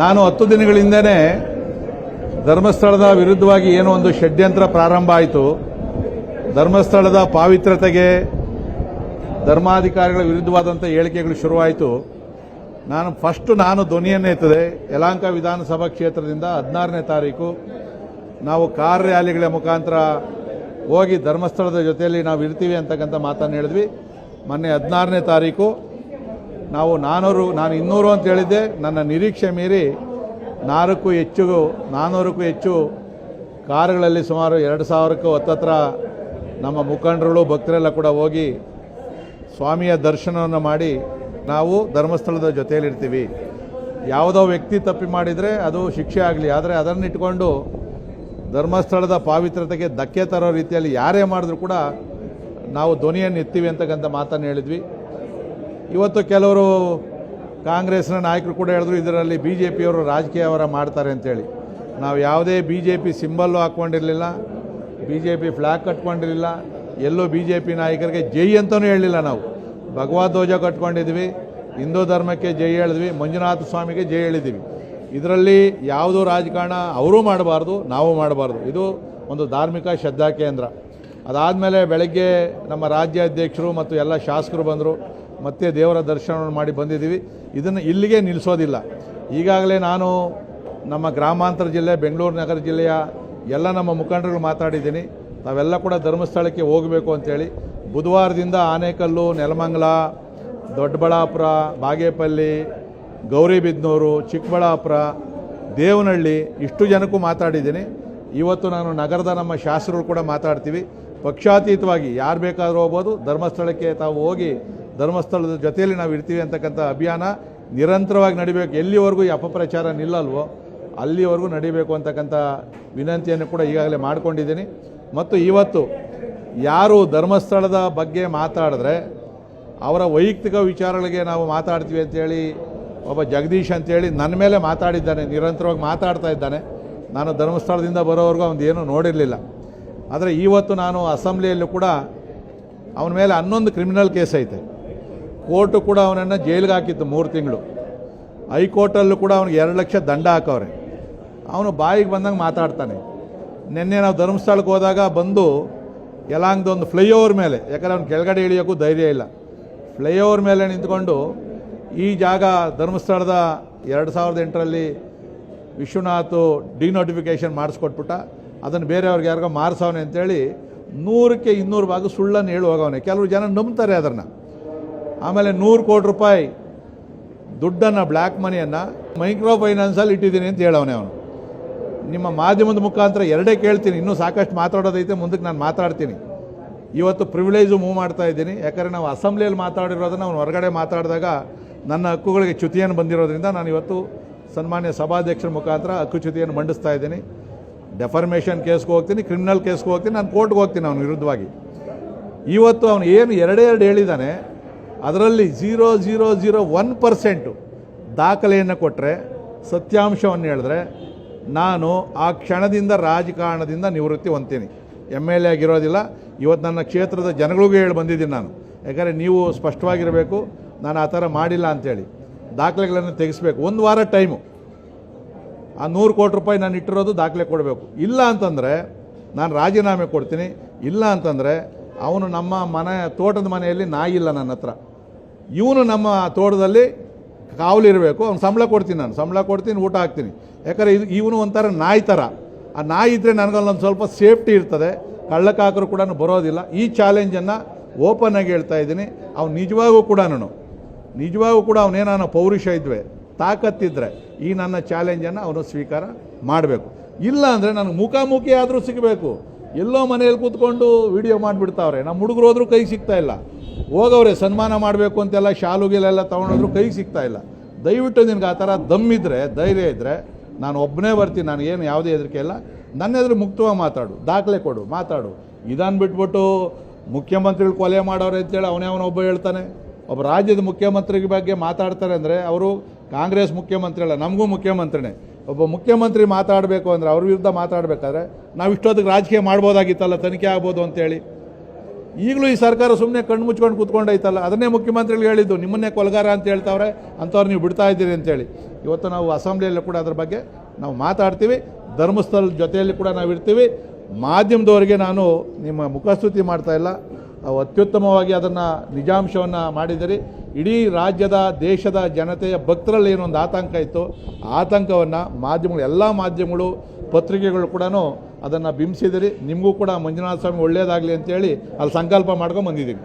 ನಾನು ಹತ್ತು ದಿನಗಳಿಂದನೇ ಧರ್ಮಸ್ಥಳದ ವಿರುದ್ಧವಾಗಿ ಏನೋ ಒಂದು ಷಡ್ಯಂತ್ರ ಪ್ರಾರಂಭ ಆಯಿತು. ಧರ್ಮಸ್ಥಳದ ಪಾವಿತ್ರತೆಗೆ ಧರ್ಮಾಧಿಕಾರಿಗಳ ವಿರುದ್ಧವಾದಂಥ ಹೇಳಿಕೆಗಳು ಶುರುವಾಯಿತು. ನಾನು ಫಸ್ಟ್ ನಾನು ಧ್ವನಿಯನ್ನು ಎತ್ತದೆ. ಯಲಾಂಕ ವಿಧಾನಸಭಾ ಕ್ಷೇತ್ರದಿಂದ ಹದಿನಾರನೇ ತಾರೀಕು ನಾವು ಕಾರ್ ರ್ಯಾಲಿಗಳ ಮುಖಾಂತರ ಹೋಗಿ ಧರ್ಮಸ್ಥಳದ ಜೊತೆಯಲ್ಲಿ ನಾವು ಇರ್ತೀವಿ ಅಂತಕ್ಕಂಥ ಮಾತನ್ನು ಹೇಳಿದ್ವಿ. ಮೊನ್ನೆ ಹದಿನಾರನೇ ತಾರೀಕು ನಾವು ನಾನೂರು, ನಾನು ಇನ್ನೂರು ಅಂತ ಹೇಳಿದ್ದೆ. ನನ್ನ ನಿರೀಕ್ಷೆ ಮೀರಿ ನಾಲ್ಕು ಹೆಚ್ಚು ನಾನ್ನೂರಕ್ಕೂ ಹೆಚ್ಚು ಕಾರುಗಳಲ್ಲಿ ಸುಮಾರು ಎರಡು ಸಾವಿರಕ್ಕೂ ಹತ್ತತ್ರ ನಮ್ಮ ಮುಖಂಡರುಗಳು, ಭಕ್ತರೆಲ್ಲ ಕೂಡ ಹೋಗಿ ಸ್ವಾಮಿಯ ದರ್ಶನವನ್ನು ಮಾಡಿ ನಾವು ಧರ್ಮಸ್ಥಳದ ಜೊತೆಯಲ್ಲಿರ್ತೀವಿ. ಯಾವುದೋ ವ್ಯಕ್ತಿ ತಪ್ಪಿ ಮಾಡಿದರೆ ಅದು ಶಿಕ್ಷೆ ಆಗಲಿ. ಆದರೆ ಅದನ್ನಿಟ್ಕೊಂಡು ಧರ್ಮಸ್ಥಳದ ಪಾವಿತ್ರತೆಗೆ ಧಕ್ಕೆ ತರೋ ರೀತಿಯಲ್ಲಿ ಯಾರೇ ಮಾಡಿದ್ರು ಕೂಡ ನಾವು ಧ್ವನಿಯನ್ನು ಎತ್ತೀವಿ ಅಂತಕ್ಕಂಥ ಮಾತನ್ನು ಹೇಳಿದ್ವಿ. ಇವತ್ತು ಕೆಲವರು ಕಾಂಗ್ರೆಸ್ನ ನಾಯಕರು ಕೂಡ ಹೇಳಿದ್ರು, ಇದರಲ್ಲಿ ಬಿ ಜೆ ಪಿಯವರು ರಾಜಕೀಯವರ ಮಾಡ್ತಾರೆ ಅಂತೇಳಿ. ನಾವು ಯಾವುದೇ ಬಿ ಜೆ ಪಿ ಸಿಂಬಲ್ಲು ಹಾಕ್ಕೊಂಡಿರಲಿಲ್ಲ ಬಿ ಜೆ ಪಿ ಫ್ಲ್ಯಾಗ್ ಕಟ್ಕೊಂಡಿರಲಿಲ್ಲ, ಎಲ್ಲೂ ಬಿ ಜೆ ಪಿ ನಾಯಕರಿಗೆ ಜೈ ಅಂತಲೂ ಹೇಳಿಲ್ಲ ನಾವು. ಭಗವದ್ ಧ್ವಜ ಕಟ್ಕೊಂಡಿದ್ವಿ, ಹಿಂದೂ ಧರ್ಮಕ್ಕೆ ಜೈ ಹೇಳಿದ್ವಿ, ಮಂಜುನಾಥ ಸ್ವಾಮಿಗೆ ಜೈ ಹೇಳಿದ್ವಿ. ಇದರಲ್ಲಿ ಯಾವುದೂ ರಾಜಕಾರಣ ಅವರೂ ಮಾಡಬಾರ್ದು, ನಾವು ಮಾಡಬಾರ್ದು. ಇದು ಒಂದು ಧಾರ್ಮಿಕ ಶ್ರದ್ಧಾ ಕೇಂದ್ರ. ಅದಾದಮೇಲೆ ಬೆಳಗ್ಗೆ ನಮ್ಮ ರಾಜ್ಯಾಧ್ಯಕ್ಷರು ಮತ್ತು ಎಲ್ಲ ಶಾಸಕರು ಬಂದರು. ಮತ್ತೆ ದೇವರ ದರ್ಶನವನ್ನು ಮಾಡಿ ಬಂದಿದ್ದೀವಿ. ಇದನ್ನು ಇಲ್ಲಿಗೆ ನಿಲ್ಲಿಸೋದಿಲ್ಲ ಈಗಾಗಲೇ ನಾನು ನಮ್ಮ ಗ್ರಾಮಾಂತರ ಜಿಲ್ಲೆ, ಬೆಂಗಳೂರು ನಗರ ಜಿಲ್ಲೆಯ ಎಲ್ಲ ನಮ್ಮ ಮುಖಂಡರುಗಳು ಮಾತಾಡಿದ್ದೀನಿ. ತಾವೆಲ್ಲ ಕೂಡ ಧರ್ಮಸ್ಥಳಕ್ಕೆ ಹೋಗಬೇಕು ಅಂತೇಳಿ. ಬುಧವಾರದಿಂದ ಆನೇಕಲ್ಲು, ನೆಲಮಂಗಲ, ದೊಡ್ಡಬಳ್ಳಾಪುರ, ಬಾಗೇಪಲ್ಲಿ, ಗೌರಿಬಿದನೂರು, ಚಿಕ್ಕಬಳ್ಳಾಪುರ, ದೇವನಹಳ್ಳಿ ಇಷ್ಟು ಜನಕ್ಕೂ ಮಾತಾಡಿದ್ದೀನಿ. ಇವತ್ತು ನಾನು ನಗರದ ನಮ್ಮ ಶಾಸಕರು ಕೂಡ ಮಾತಾಡ್ತೀವಿ. ಪಕ್ಷಾತೀತವಾಗಿ ಯಾರು ಬೇಕಾದರೂ ಹೋಗ್ಬೋದು. ಧರ್ಮಸ್ಥಳಕ್ಕೆ ತಾವು ಹೋಗಿ ಧರ್ಮಸ್ಥಳದ ಜೊತೆಯಲ್ಲಿ ನಾವು ಇರ್ತೀವಿ ಅಂತಕ್ಕಂಥ ಅಭಿಯಾನ ನಿರಂತರವಾಗಿ ನಡಿಬೇಕು. ಎಲ್ಲಿವರೆಗೂ ಈ ಅಪಪ್ರಚಾರ ನಿಲ್ಲಲ್ವೋ ಅಲ್ಲಿವರೆಗೂ ನಡಿಬೇಕು ಅಂತಕ್ಕಂಥ ವಿನಂತಿಯನ್ನು ಕೂಡ ಈಗಾಗಲೇ ಮಾಡಿಕೊಂಡಿದ್ದೀನಿ. ಮತ್ತು ಇವತ್ತು ಯಾರು ಧರ್ಮಸ್ಥಳದ ಬಗ್ಗೆ ಮಾತಾಡಿದ್ರೆ ಅವರ ವೈಯಕ್ತಿಕ ವಿಚಾರಗಳಿಗೆ ನಾವು ಮಾತಾಡ್ತೀವಿ ಅಂತೇಳಿ ಒಬ್ಬ ಜಗದೀಶ್ ಅಂತೇಳಿ ನನ್ನ ಮೇಲೆ ಮಾತಾಡಿದ್ದಾನೆ, ನಿರಂತರವಾಗಿ ಮಾತಾಡ್ತಾ ಇದ್ದಾನೆ. ನಾನು ಧರ್ಮಸ್ಥಳದಿಂದ ಬರೋವರೆಗೂ ಅವನು ಏನೂ ನೋಡಿರಲಿಲ್ಲ. ಆದರೆ ಇವತ್ತು ನಾನು ಅಸೆಂಬ್ಲಿಯಲ್ಲೂ ಕೂಡ ಅವನ ಮೇಲೆ ಹನ್ನೊಂದು ಕ್ರಿಮಿನಲ್ ಕೇಸ್ ಐತೆ. ಕೋರ್ಟು ಕೂಡ ಅವನನ್ನು ಜೈಲಿಗೆ ಹಾಕಿತ್ತು ಮೂರು ತಿಂಗಳು. ಹೈಕೋರ್ಟಲ್ಲೂ ಕೂಡ ಅವನಿಗೆ ಎರಡು ಲಕ್ಷ ದಂಡ ಹಾಕವ್ರೆ. ಅವನು ಬಾಯಿಗೆ ಬಂದಂಗೆ ಮಾತಾಡ್ತಾನೆ. ನಿನ್ನೆ ನಾವು ಧರ್ಮಸ್ಥಳಕ್ಕೆ ಹೋದಾಗ ಬಂದು ಯಲಾಂಗ್ದೊಂದು ಫ್ಲೈಓವರ್ ಮೇಲೆ, ಯಾಕಂದ್ರೆ ಅವ್ನು ಕೆಳಗಡೆ ಇಳಿಯೋಕ್ಕೂ ಧೈರ್ಯ ಇಲ್ಲ. ಫ್ಲೈಓವರ್ ಮೇಲೆ ನಿಂತ್ಕೊಂಡು ಈ ಜಾಗ ಧರ್ಮಸ್ಥಳದ ಎರಡು ಸಾವಿರದ ಎಂಟರಲ್ಲಿ ವಿಶ್ವನಾಥ್ ಡಿನೋಟಿಫಿಕೇಷನ್ ಮಾಡಿಸ್ಕೊಟ್ಬಿಟ್ಟ. ಅದನ್ನು ಬೇರೆಯವ್ರಿಗೆ ಯಾರಿಗೋ ಮಾರಿಸವನೆ ಅಂತೇಳಿ ನೂರಕ್ಕೆ ಇನ್ನೂರು ಭಾಗ ಸುಳ್ಳನ್ನು ಹೇಳುವಾಗವನೇ. ಕೆಲವರು ಕೆಲವು ಜನ ನಂಬ್ತಾರೆ ಅದನ್ನು. ಆಮೇಲೆ ನೂರು ಕೋಟಿ ರೂಪಾಯಿ ದುಡ್ಡನ್ನು ಬ್ಲ್ಯಾಕ್ ಮನಿಯನ್ನು ಮೈಕ್ರೋ ಫೈನಾನ್ಸಲ್ಲಿ ಇಟ್ಟಿದ್ದೀನಿ ಅಂತ ಹೇಳವನೇ ಅವನು. ನಿಮ್ಮ ಮಾಧ್ಯಮದ ಮುಖಾಂತರ ಎರಡೇ ಕೇಳ್ತೀನಿ, ಇನ್ನೂ ಸಾಕಷ್ಟು ಮಾತಾಡೋದೈತೆ, ಮುಂದಕ್ಕೆ ನಾನು ಮಾತಾಡ್ತೀನಿ. ಇವತ್ತು ಪ್ರಿವಿಲೇಜು ಮೂವ್ ಮಾಡ್ತಾ ಇದ್ದೀನಿ, ಯಾಕಂದರೆ ನಾವು ಅಸೆಂಬ್ಲಿಯಲ್ಲಿ ಮಾತಾಡಿರೋದನ್ನು, ಅವನು ಹೊರಗಡೆ ಮಾತಾಡಿದಾಗ ನನ್ನ ಹಕ್ಕುಗಳಿಗೆ ಚ್ಯುತಿಯನ್ನು ಬಂದಿರೋದ್ರಿಂದ ನಾನು ಇವತ್ತು ಸನ್ಮಾನ್ಯ ಸಭಾಧ್ಯಕ್ಷರ ಮುಖಾಂತರ ಹಕ್ಕು ಚ್ಯುತಿಯನ್ನು ಮಂಡಿಸ್ತಾ ಇದ್ದೀನಿ. ಡೆಫರ್ಮೇಷನ್ ಕೇಸ್ಗೆ ಹೋಗ್ತೀನಿ ಕ್ರಿಮಿನಲ್ ಕೇಸ್ಗೆ ಹೋಗ್ತೀನಿ, ನಾನು ಕೋರ್ಟ್ಗೆ ಹೋಗ್ತೀನಿ ಅವನ ವಿರುದ್ಧವಾಗಿ. ಇವತ್ತು ಅವನು ಏನು ಎರಡೇ ಎರಡು ಹೇಳಿದ್ದಾನೆ ಅದರಲ್ಲಿ zero zero zero one percent ದಾಖಲೆಯನ್ನು ಕೊಟ್ಟರೆ ಸತ್ಯಾಂಶವನ್ನು ಹೇಳಿದ್ರೆ, ನಾನು ಆ ಕ್ಷಣದಿಂದ ರಾಜಕಾರಣದಿಂದ ನಿವೃತ್ತಿ ಹೊಂತೀನಿ ಎಂ ಎಲ್ ಎ ಆಗಿರೋದಿಲ್ಲ. ಇವತ್ತು ನನ್ನ ಕ್ಷೇತ್ರದ ಜನಗಳಿಗೂ ಹೇಳಿ ಬಂದಿದ್ದೀನಿ ನಾನು. ಯಾಕಂದರೆ ನೀವು ಸ್ಪಷ್ಟವಾಗಿರಬೇಕು, ನಾನು ಆ ಥರ ಮಾಡಿಲ್ಲ ಅಂಥೇಳಿ ದಾಖಲೆಗಳನ್ನು ತೆಗೆಸ್ಬೇಕು. ಒಂದು ವಾರ ಟೈಮು. ಆ ನೂರು ಕೋಟಿ ರೂಪಾಯಿ ನಾನು ಇಟ್ಟಿರೋದು ದಾಖಲೆ ಕೊಡಬೇಕು. ಇಲ್ಲ ಅಂತಂದರೆ, ನಾನು ರಾಜೀನಾಮೆ ಕೊಡ್ತೀನಿ. ಇಲ್ಲ ಅಂತಂದರೆ, ಅವನು ನಮ್ಮ ಮನೆ, ತೋಟದ ಮನೆಯಲ್ಲಿ ನಾಯಿಲ್ಲ ನನ್ನ ಹತ್ರ. ಇವನು ನಮ್ಮ ತೋಟದಲ್ಲಿ ಕಾವಲಿರಬೇಕು ಅವ್ನು ಸಂಬಳ ಕೊಡ್ತೀನಿ ನಾನು, ಸಂಬಳ ಕೊಡ್ತೀನಿ, ಊಟ ಹಾಕ್ತೀನಿ. ಯಾಕಂದರೆ ಇದು ಇವನು ಒಂಥರ ನಾಯಿ ಥರ ಆ ನಾಯಿ ಇದ್ದರೆ ನನಗಲ್ಲೊಂದು ಸ್ವಲ್ಪ ಸೇಫ್ಟಿ ಇರ್ತದೆ ಕಳ್ಳಕ್ಕಾಕರು ಕೂಡ ಬರೋದಿಲ್ಲ. ಈ ಚಾಲೆಂಜನ್ನು ಓಪನ್ ಆಗಿ ಹೇಳ್ತಾ ಇದ್ದೀನಿ. ಅವ್ನು ನಿಜವಾಗೂ ಕೂಡ ನಿಜವಾಗೂ ಕೂಡ ಅವನೇನೋ ಪೌರುಷ ಇದ್ವೆ ತಾಕತ್ತಿದ್ದರೆ ಈ ನನ್ನ ಚಾಲೆಂಜನ್ನು ಅವನು ಸ್ವೀಕಾರ ಮಾಡಬೇಕು. ಇಲ್ಲ ಅಂದರೆ ನನಗೆ ಮುಖಾಮುಖಿ ಆದರೂ ಸಿಗಬೇಕು. ಎಲ್ಲೋ ಮನೆಯಲ್ಲಿ ಕೂತ್ಕೊಂಡು ವಿಡಿಯೋ ಮಾಡಿಬಿಡ್ತಾವ್ರೆ. ನಮ್ಮ ಹುಡುಗರು ಹೋದರೂ ಕೈ ಸಿಗ್ತಾ ಇಲ್ಲ. ಹೋಗವ್ರೆ ಸನ್ಮಾನ ಮಾಡಬೇಕು ಅಂತೆಲ್ಲ ಶಾಲುಗಿಲೆಲ್ಲ ತೊಗೊಂಡೋದ್ರು ಕೈಗೆ ಸಿಗ್ತಾ ಇಲ್ಲ. ದಯವಿಟ್ಟು ನಿನಗೆ ಆ ಥರ ದಮ್ಮಿದ್ರೆ ಧೈರ್ಯ ಇದ್ದರೆ ನಾನು ಒಬ್ಬನೇ ಬರ್ತೀನಿ, ನಾನು ಏನು ಯಾವುದೇ ಹೆದರಿಕೆ ಇಲ್ಲ. ನನ್ನ ಎದುರು ಮುಕ್ತವಾಗಿ ಮಾತಾಡು, ದಾಖಲೆ ಕೊಡು, ಮಾತಾಡು. ಇದನ್ನು ಬಿಟ್ಬಿಟ್ಟು ಮುಖ್ಯಮಂತ್ರಿಗಳು ಕೊಲೆ ಮಾಡೋರು ಅಂತೇಳಿ ಅವನೇ ಅವನೊಬ್ಬ ಹೇಳ್ತಾನೆ. ಒಬ್ಬ ರಾಜ್ಯದ ಮುಖ್ಯಮಂತ್ರಿ ಬಗ್ಗೆ ಮಾತಾಡ್ತಾರೆ ಅಂದರೆ ಅವರು ಕಾಂಗ್ರೆಸ್ ಮುಖ್ಯಮಂತ್ರಿ ಅಲ್ಲ, ನಮಗೂ ಮುಖ್ಯಮಂತ್ರಿನೇ. ಒಬ್ಬ ಮುಖ್ಯಮಂತ್ರಿ ಮಾತಾಡಬೇಕು ಅಂದರೆ ಅವ್ರ ವಿರುದ್ಧ ಮಾತಾಡಬೇಕಾದ್ರೆ ನಾವು ಇಷ್ಟೊತ್ತಿಗೆ ರಾಜಕೀಯ ಮಾಡ್ಬೋದಾಗಿತ್ತಲ್ಲ, ತನಿಖೆ ಆಗ್ಬೋದು ಅಂತೇಳಿ. ಈಗಲೂ ಈ ಸರ್ಕಾರ ಸುಮ್ಮನೆ ಕಣ್ಣು ಮುಚ್ಕೊಂಡು ಕೂತ್ಕೊಂಡೈತಲ್ಲ. ಅದನ್ನೇ ಮುಖ್ಯಮಂತ್ರಿಗಳು ಹೇಳಿದ್ದು. ನಿಮ್ಮನ್ನೇ ಕೊಲಗಾರ ಅಂತ ಹೇಳ್ತಾವ್ರೆ. ಅಂಥವ್ರು ನೀವು ಬಿಡ್ತಾ ಇದ್ದೀರಿ ಅಂತೇಳಿ ಇವತ್ತು ನಾವು ಅಸೆಂಬ್ಲಿಯಲ್ಲಿ ಕೂಡ ಅದ್ರ ಬಗ್ಗೆ ನಾವು ಮಾತಾಡ್ತೀವಿ. ಧರ್ಮಸ್ಥಳ ಜೊತೆಯಲ್ಲಿ ಕೂಡ ನಾವು ಇರ್ತೀವಿ. ಮಾಧ್ಯಮದವರಿಗೆ ನಾನು ನಿಮ್ಮ ಮುಖಸ್ತುತಿ ಮಾಡ್ತಾ ಇಲ್ಲ. ಅತ್ಯುತ್ತಮವಾಗಿ ಅದನ್ನು ನಿಜಾಂಶವನ್ನು ಮಾಡಿದಿರಿ ಇಡೀ ರಾಜ್ಯದ, ದೇಶದ ಜನತೆಯ ಭಕ್ತರಲ್ಲಿ ಏನೊಂದು ಆತಂಕ ಇತ್ತು. ಆತಂಕವನ್ನು ಮಾಧ್ಯಮಗಳು, ಎಲ್ಲ ಮಾಧ್ಯಮಗಳು, ಪತ್ರಿಕೆಗಳು ಕೂಡ ಅದನ್ನು ಬಿಂಬಿಸಿದಿರಿ. ನಿಮಗೂ ಕೂಡ ಮಂಜುನಾಥ ಸ್ವಾಮಿ ಒಳ್ಳೆಯದಾಗಲಿ ಅಂತೇಳಿ ಅಲ್ಲಿ ಸಂಕಲ್ಪ ಮಾಡ್ಕೊಂಡು ಬಂದಿದ್ದೀವಿ.